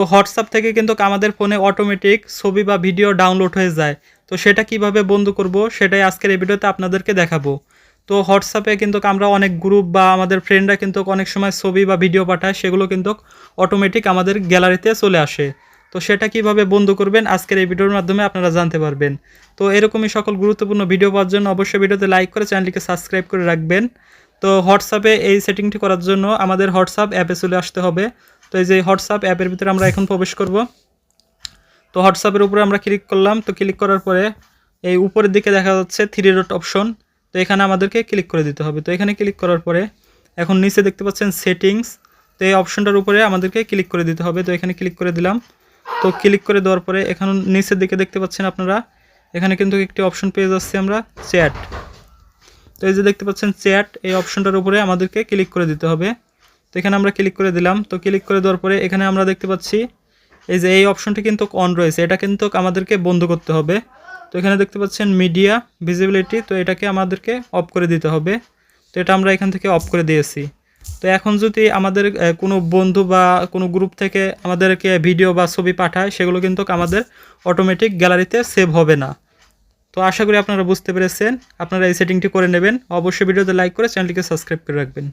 তো হোয়াটসঅ্যাপ থেকে কিন্তু আমাদের ফোনে অটোমেটিক ছবি বা ভিডিও ডাউনলোড হয়ে যায়। তো সেটা কীভাবে বন্ধ করব সেটাই আজকের এই ভিডিওতে আপনাদেরকে দেখাবো। তো হোয়াটসঅ্যাপে কিন্তু আমরা অনেক গ্রুপ বা আমাদের ফ্রেন্ডরা কিন্তু অনেক সময় ছবি বা ভিডিও পাঠায়, সেগুলো কিন্তু অটোমেটিক আমাদের গ্যালারিতে চলে আসে। তো সেটা কীভাবে বন্ধ করবেন আজকের এই ভিডিওর মাধ্যমে আপনারা জানতে পারবেন। তো এরকমই সকল গুরুত্বপূর্ণ ভিডিও পাওয়ার জন্য অবশ্যই ভিডিওতে লাইক করে চ্যানেলটিকে সাবস্ক্রাইব করে রাখবেন। তো হোয়াটসঅ্যাপে এই সেটিংটি করার জন্য আমাদের হোয়াটসঅ্যাপ অ্যাপে চলে আসতে হবে। তো এই যে হোয়াটসঅ্যাপ অ্যাপের ভিতরে আমরা এখন প্রবেশ করব। তো হোয়াটসঅ্যাপের উপরে আমরা ক্লিক করলাম। তো ক্লিক করার পরে এই উপরের দিকে দেখা যাচ্ছে থ্রি ডট অপশন তো এখানে আমাদেরকে ক্লিক করে দিতে হবে। তো এখানে ক্লিক করার পরে এখন নিচে দেখতে পাচ্ছেন সেটিংস তো এই অপশনটার উপরে আমাদেরকে ক্লিক করে দিতে হবে। তো এখানে ক্লিক করে দিলাম। তো ক্লিক করে দেওয়ার পরে এখন নিচের দিকে দেখতে পাচ্ছেন আপনারা, এখানে কিন্তু একটি অপশন পেয়ে যাচ্ছি আমরা চ্যাট তো এই যে দেখতে পাচ্ছেন চ্যাট এই অপশনটার উপরে আমাদেরকে ক্লিক করে দিতে হবে। তো এখানে আমরা ক্লিক করে দিলাম। তো ক্লিক করে দেওয়ার পরে এখানে আমরা দেখতে পাচ্ছি, এই যে এই অপশনটি কিন্তু অন রয়েছে। এটা কিন্তু আমাদেরকে বন্ধ করতে হবে। তো এখানে দেখতে পাচ্ছেন মিডিয়া ভিজিবিলিটি তো এটাকে আমাদেরকে অফ করে দিতে হবে। তো এটা আমরা এখান থেকে অফ করে দিয়েছি। তো এখন যদি আমাদের কোনো বন্ধু বা কোনো গ্রুপ থেকে আমাদেরকে ভিডিও বা ছবি পাঠায়, সেগুলো কিন্তু আমাদের অটোমেটিক গ্যালারিতে সেভ হবে না। তো আশা করি আপনারা বুঝতে পেরেছেন। আপনারা এই সেটিংটি করে নেবেন। অবশ্যই ভিডিওতে লাইক করে চ্যানেলটিকে সাবস্ক্রাইব করে রাখবেন।